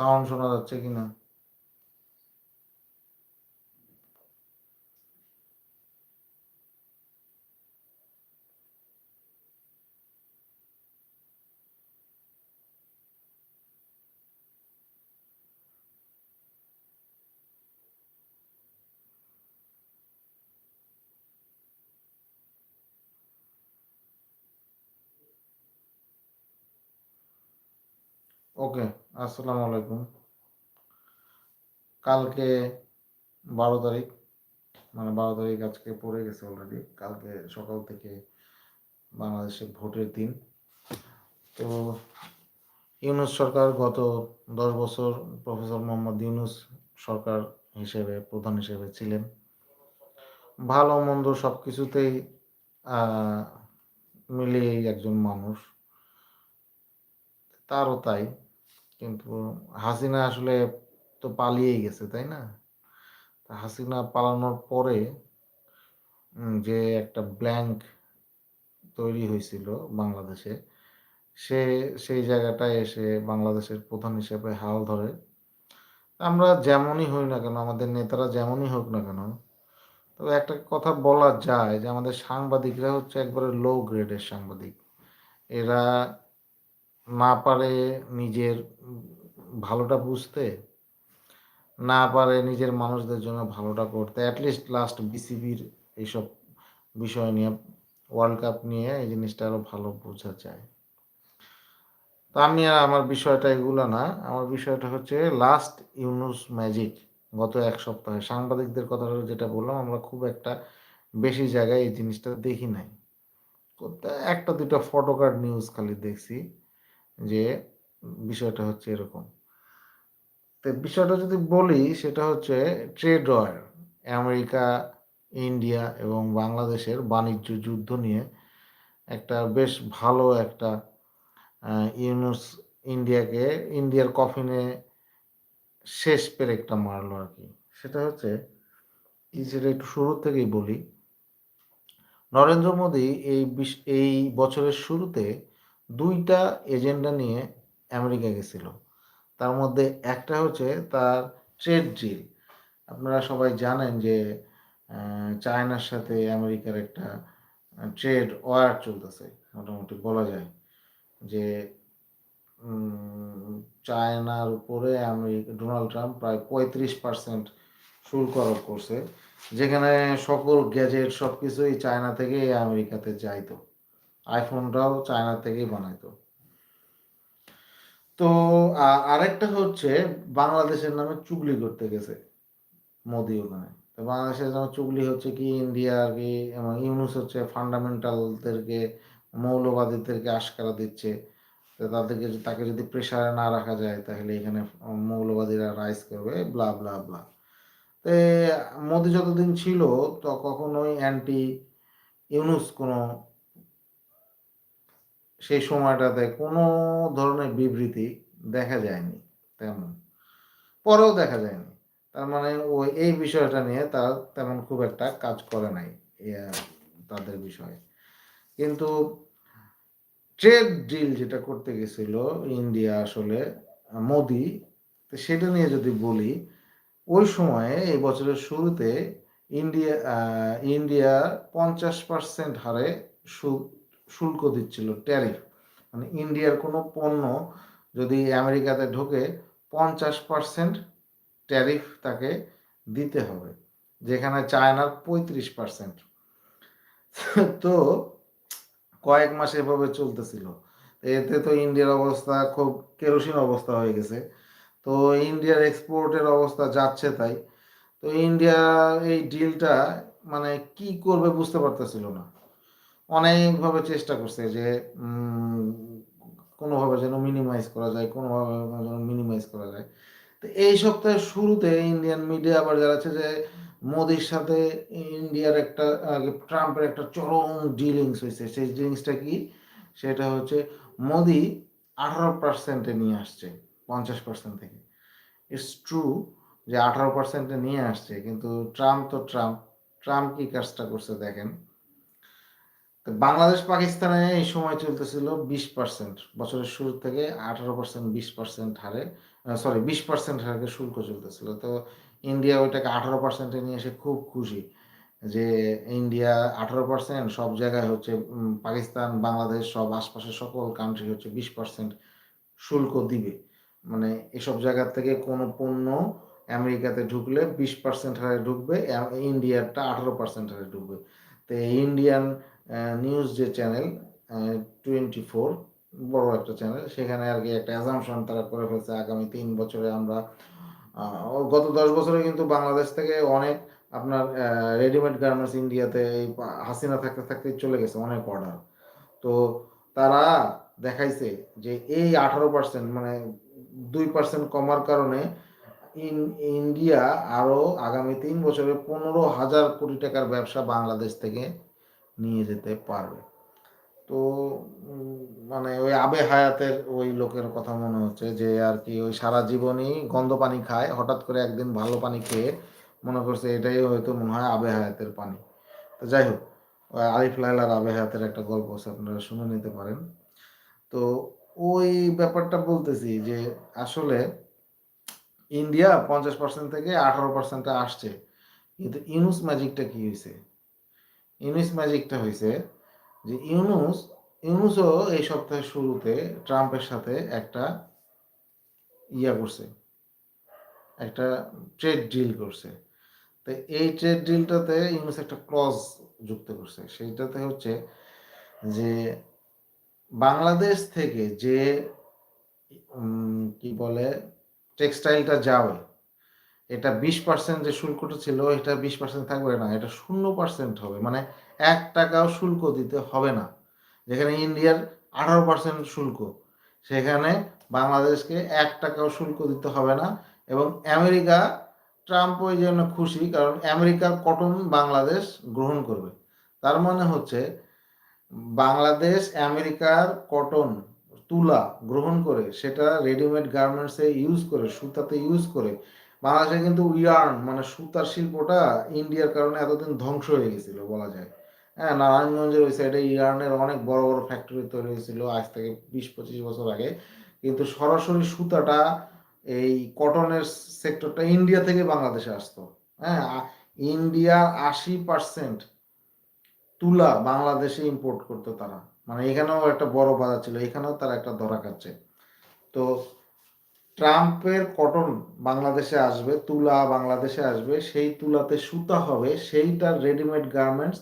Sound শোনা যাচ্ছে কিনা? ওকে, আসসালামু আলাইকুম। কালকে বারো তারিখ মানে বারো তারিখ আজকে পড়ে গেছে অলরেডি কালকে সকাল থেকে বাংলাদেশে ভোটের দিন। তো ইউনুস সরকার গত দশ বছর প্রফেসর মোহাম্মদ ইউনুস সরকার হিসেবে, প্রধান হিসেবে ছিলেন। ভালো, মন্দ সব কিছুতেই মিলিয়েই একজন মানুষ। তারও তাই। কিন্তু হাসিনা আসলে তো পালিয়েই গেছে, তাই না? হাসিনা পালানোর পরে যে একটা ব্ল্যাঙ্ক তৈরি হয়েছিল বাংলাদেশে, সে, সেই জায়গাটায় এসে বাংলাদেশের প্রধান হিসেবে হাল ধরে। আমরা যেমনই হই না কেন, আমাদের নেতারা যেমনই হোক না কেন, তবে একটা কথা বলা যায় যে আমাদের সাংবাদিকরা হচ্ছে একবারে লো গ্রেডের সাংবাদিক। এরা না পারে নিজের ভালোটা বুঝতে, না পারে নিজের মানুষদের জন্য ভালোটা করতে অ্যাটলিস্ট লাস্ট বিসিবির এইসব বিষয় নিয়ে ওয়ার্ল্ড কাপ নিয়ে এই জিনিসটা আরও ভালো বোঝা যায়। তো আমি আর আমার বিষয়টা এগুলো না, আমার বিষয়টা হচ্ছে লাস্ট ইউনুস ম্যাজিক গত এক সপ্তাহে। সাংবাদিকদের কথা যেটা বললাম, আমরা খুব একটা বেশি জায়গায় এই জিনিসটা দেখি নাই। একটা দুটো ফটোকার্ড নিউজ খালি দেখছি। যে বিষয়টা হচ্ছে এরকম। তো বিষয়টা যদি বলি, সেটা হচ্ছে ট্রেড ওয়ার। আমেরিকা, ইন্ডিয়া এবং বাংলাদেশের বাণিজ্য যুদ্ধ নিয়ে একটা বেশ ভালো একটা ইউনুস ইন্ডিয়াকে, ইন্ডিয়ার কফিনে শেষ পেরেকটা মারলো আর কি। সেটা হচ্ছে সেটা একটু শুরু থেকেই বলি, নরেন্দ্র মোদী এই এই বছরের শুরুতে দুইটা এজেন্ডা নিয়ে আমেরিকা গেছিল। তার মধ্যে একটা হচ্ছে তার ট্রেড ডিল। আপনারা সবাই জানেন যে চায়নার সাথে আমেরিকার একটা ট্রেড ওয়ার চলতেছে। মোটামুটি বলা যায় যে চায়নার উপরে আমেরিকা, ডোনাল্ড ট্রাম্প প্রায় পঁয়ত্রিশ পার্সেন্ট শুল্ক আরোপ করছে। যেখানে সকল গ্যাজেট সব কিছুই চায়না থেকে আমেরিকাতে যাইতো। আইফোনটাও চায়না থেকেই বানাইতো। তো আরেকটা হচ্ছে বাংলাদেশের নামে চুগলি করতে গেছে মোদি ওখানে। বাংলাদেশের নামে চুগলি হচ্ছে কি ইন্ডিয়া আর কি ইউনুস হচ্ছে ফান্ডামেন্টালদেরকে মৌলবাদীদেরকে আশকারা দিচ্ছে। তাদেরকে তাকে যদি প্রেশারে না রাখা যায়, তাহলে এখানে মৌলবাদীরা রাইজ করবে ব্লা ব্লা ব্লা তো, মোদি যতদিন ছিল, তো কখনোই অ্যান্টি ইউনুস কোনো সেই সময়টাতে কোনো ধরনের বিবৃতি দেখা যায়নি, তেমন। পরেও দেখা যায়নি। তার মানে ওই, এই বিষয়টা নিয়ে তারা তেমন খুব একটা কাজ করে নাই তাদের বিষয়ে। কিন্তু ট্রেড ডিল যেটা করতে গেছিল ইন্ডিয়া আসলে, মোদি সেটা নিয়ে যদি বলি, ওই সময়ে, এই বছরের শুরুতে ইন্ডিয়া ইন্ডিয়া পঞ্চাশ পার্সেন্ট হারে শুল্ক দিচ্ছিল ট্যারিফ মানে ইন্ডিয়ার কোনো পণ্য যদি আমেরিকাতে ঢোকে, পঞ্চাশ পার্সেন্ট ট্যারিফ তাকে দিতে হবে, যেখানে চায়নার পঁয়ত্রিশ পার্সেন্ট তো কয়েক মাস এভাবে চলতেছিল। এতে তো ইন্ডিয়ার অবস্থা খুব কেরোসিন অবস্থা হয়ে গেছে। তো ইন্ডিয়ার এক্সপোর্টের অবস্থা যাচ্ছে তাই। তো ইন্ডিয়া এই ডিলটা মানে কি করবে বুঝতে পারতেছিল না। অনেকভাবে চেষ্টা করছে যে কোনোভাবে যেন মিনিমাইজ করা যায়, কোনোভাবে যেন মিনিমাইজ করা যায়। তো এই সপ্তাহের শুরুতে ইন্ডিয়ান মিডিয়া আবার জানাচ্ছে যে, মোদির সাথে ইন্ডিয়ার একটা ট্রাম্পের একটা চরম ডিলিংস হয়েছে। সেই ডিলিংসটা কি? সেটা হচ্ছে মোদি আঠারো পার্সেন্টে নিয়ে আসছে, পঞ্চাশ পার্সেন্ট থেকে। ইটস ট্রু যে আঠারো পার্সেন্টে নিয়ে আসছে, কিন্তু ট্রাম্প তো ট্রাম্প ট্রাম্প কি কাজটা করছে দেখেন। বাংলাদেশ পাকিস্তানে এই সময় চলতেছিল বিশ পার্সেন্ট বছরের শুরু থেকে আঠারো পার্সেন্ট বিশ পার্সেন্ট হারে সরি বিশ পার্সেন্ট হারে শুল্ক চলতেছিল। তো ইন্ডিয়া ওইটাকে আঠারো পার্সেন্টে নিয়ে এসে খুব খুশি যে ইন্ডিয়া আঠারো পার্সেন্ট সব জায়গায় হচ্ছে পাকিস্তান, বাংলাদেশ সব আশপাশের সকল কান্ট্রি হচ্ছে বিশ পার্সেন্ট শুল্ক দিবে। মানে এসব জায়গার থেকে কোনো পণ্য আমেরিকাতে ঢুকলে বিশ পার্সেন্ট হারে ঢুকবে, ইন্ডিয়ারটা আঠারো পার্সেন্ট হারে ঢুকবে। তো ইন্ডিয়ান নিউজ যে চ্যানেল টোয়েন্টি ফোর বড় একটা চ্যানেল সেখানে আর কি একটা অ্যাজামশন তারা করে ফেলছে আগামী তিন বছরে আমরা গত দশ বছরে কিন্তু বাংলাদেশ থেকে অনেক আপনার রেডিমেড গার্মেন্টস ইন্ডিয়াতে এই হাসিনা থাকতে থাকতে চলে গেছে অনেক অর্ডার তো তারা দেখাইছে যে এই আঠারো পার্সেন্ট মানে দুই পার্সেন্ট কমার কারণে ইন ইন্ডিয়া আরও আগামী তিন বছরে পনেরো হাজার কোটি টাকার ব্যবসা বাংলাদেশ থেকে নিয়ে যেতে পারবে। তো মানে ওই আবে হায়াতের ওই লোকের কথা মনে হচ্ছে যে, আর কি ওই সারা জীবনই গন্ধ পানি খায়, হঠাৎ করে একদিন ভালো পানি খেয়ে মনে করছে এটাই হয়তো মনে হয় আবে হায়াতের পানি। তো যাই হোক, ওই আরিফ লাইলার আবে হায়াতের একটা গল্প আছে, আপনারা শুনে নিতে পারেন। তো ওই ব্যাপারটা বলতেছি যে, আসলে ইন্ডিয়া পঞ্চাশ পার্সেন্ট থেকে আঠারো পার্সেন্টে আসছে, কিন্তু ইউনুস ম্যাজিকটা কি হয়েছে ইউনুস ম্যাজিকটা হয়েছে যে ইউনুস, ইউনুসও এই সপ্তাহের শুরুতে ট্রাম্পের সাথে একটা ইয়া করছে, একটা ট্রেড ডিল করছে। তো এই ট্রেড ডিলটাতে ইউনুস একটা ক্লজ যুক্ত করছে, সেইটাতে হচ্ছে যে বাংলাদেশ থেকে যে কি বলে টেক্সটাইলটা যাবে এটা বিশ পার্সেন্ট যে শুল্কটা ছিল, এটা বিশ পার্সেন্ট থাকবে না, এটা শূন্য পার্সেন্ট হবে। মানে এক টাকাও শুল্ক দিতে হবে না। যেখানে ইন্ডিয়ার আঠারো পার্সেন্ট শুল্ক, সেখানে বাংলাদেশকে এক টাকাও শুল্ক দিতে হবে না এবং আমেরিকা ট্রাম্প ওই জন্য খুশি, কারণ আমেরিকার কটন বাংলাদেশ গ্রহণ করবে। তার মানে হচ্ছে বাংলাদেশ আমেরিকার কটন তুলা গ্রহণ করে, সেটা রেডিমেড গার্মেন্টসে ইউজ করে, সুতাতে ইউজ করে বাংলাদেশে কিন্তু ইয়ার্ন মানে সুতার শিল্পটা ইন্ডিয়ার কারণে এতদিন ধ্বংস হয়ে গেছিল বলা যায়। হ্যাঁ নারায়ণগঞ্জের ওই সাইডে ইয়ার্নের অনেক বড় বড় ফ্যাক্টরি তৈরি হয়েছিল আজ থেকে বিশ পঁচিশ বছর আগে। কিন্তু সরাসরি সুতাটা এই কটনের সেক্টরটা ইন্ডিয়া থেকে বাংলাদেশে আসতো। হ্যাঁ ইন্ডিয়ার আশি পার্সেন্ট তুলা বাংলাদেশে ইম্পোর্ট করতো তারা। মানে এখানেও একটা বড় বাজার ছিল, এখানেও তারা একটা ধরা খাচ্ছে। তো ট্রাম্পের কটন বাংলাদেশে আসবে, তুলা বাংলাদেশে আসবে, সেই তুলাতে সুতা হবে, সেইটার রেডিমেড গার্মেন্টস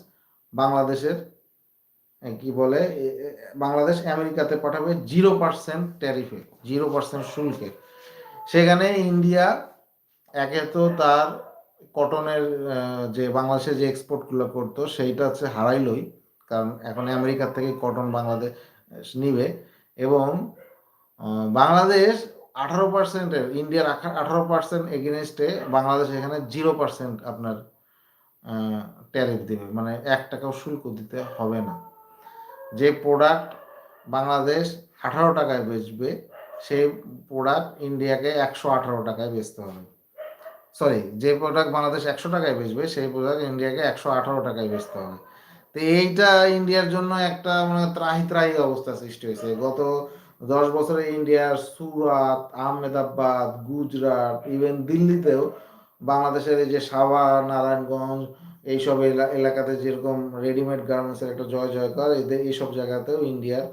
বাংলাদেশের কি বলে বাংলাদেশ আমেরিকাতে পাঠাবে জিরো পার্সেন্ট ট্যারিফে জিরো পার্সেন্ট শুল্কে। সেখানে ইন্ডিয়া একে তো তার কটনের যে বাংলাদেশে যে এক্সপোর্টগুলো করতো, সেইটা হচ্ছে হারাইলই, কারণ এখন আমেরিকার থেকে কটন বাংলাদেশ নিবে এবং বাংলাদেশ আঠারো পার্সেন্টের ইন্ডিয়ার আঠারো পার্সেন্ট এগেনস্টে বাংলাদেশ এখানে জিরো পার্সেন্ট আপনার ট্যারিফ দেবে। মানে এক টাকাও শুল্ক দিতে হবে না। যে প্রোডাক্ট বাংলাদেশ আঠারো টাকায় বেচবে, সেই প্রোডাক্ট ইন্ডিয়াকে একশো আঠারো টাকায় বেচতে হবে। সরি যে প্রোডাক্ট বাংলাদেশ একশো টাকায় বেচবে, সেই প্রোডাক্ট ইন্ডিয়াকে একশো আঠারো টাকায় বেচতে হবে। তো এইটা ইন্ডিয়ার জন্য একটা মানে ত্রাহি ত্রাহি অবস্থা সৃষ্টি হয়েছে। গত দশ বছরে ইন্ডিয়ার সুরাত, আহমেদাবাদ, গুজরাট ইভেন দিল্লিতেও বাংলাদেশের এই যে সাভা নারায়ণগঞ্জ, এইসব এলাকাতে যেরকম রেডিমেড গার্মেন্টসের একটা জয় জয়কার এদের এইসব জায়গাতেও ইন্ডিয়ার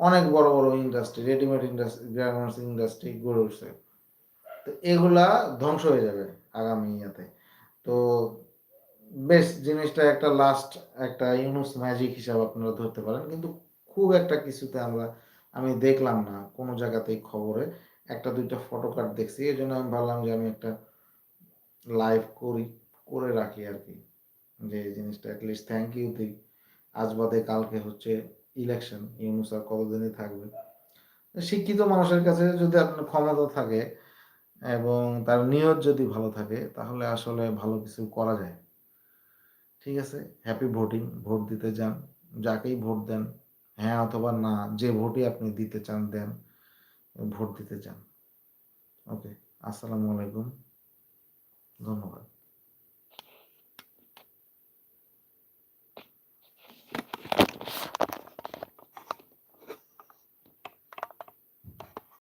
অনেক বড় বড় industry readymade industry garments industry গড়ে উঠছে। তো এগুলা ধ্বংস হয়ে যাবে আগামী ইয়াতে। তো বেশ, জিনিসটা একটা লাস্ট একটা ইউনুস ম্যাজিক হিসাবে আপনারা ধরতে পারেন। কিন্তু খুব একটা কিছুতে আমরা আমি দেখলাম না, কোনো জায়গাতেই খবরে। একটা, দুইটা ফটো কার্ড দেখছি এই জন্য আমি ভাবলাম যে আমি একটা লাইভ করি, করে রাখি আর কি। যে এই জিনিসটা অ্যাটলিস্ট থ্যাংক ইউ দিই আজ বাদে কালকে হচ্ছে ইলেকশন ইউনুস আর কতদিনই থাকবে? শিক্ষিত মানুষের কাছে যদি আপনার ক্ষমতা থাকে এবং তার নিয়ত যদি ভালো থাকে, তাহলে আসলে ভালো কিছু করা যায়। ঠিক আছে? হ্যাপি ভোটিং ভোট দিতে যান। যাকেই ভোট দেন হ্যাঁ অথবা না, যে ভোটই আপনি দিতে চান, দেন, ভোট দিতে চান। ওকে আসসালামু আলাইকুম। ধন্যবাদ।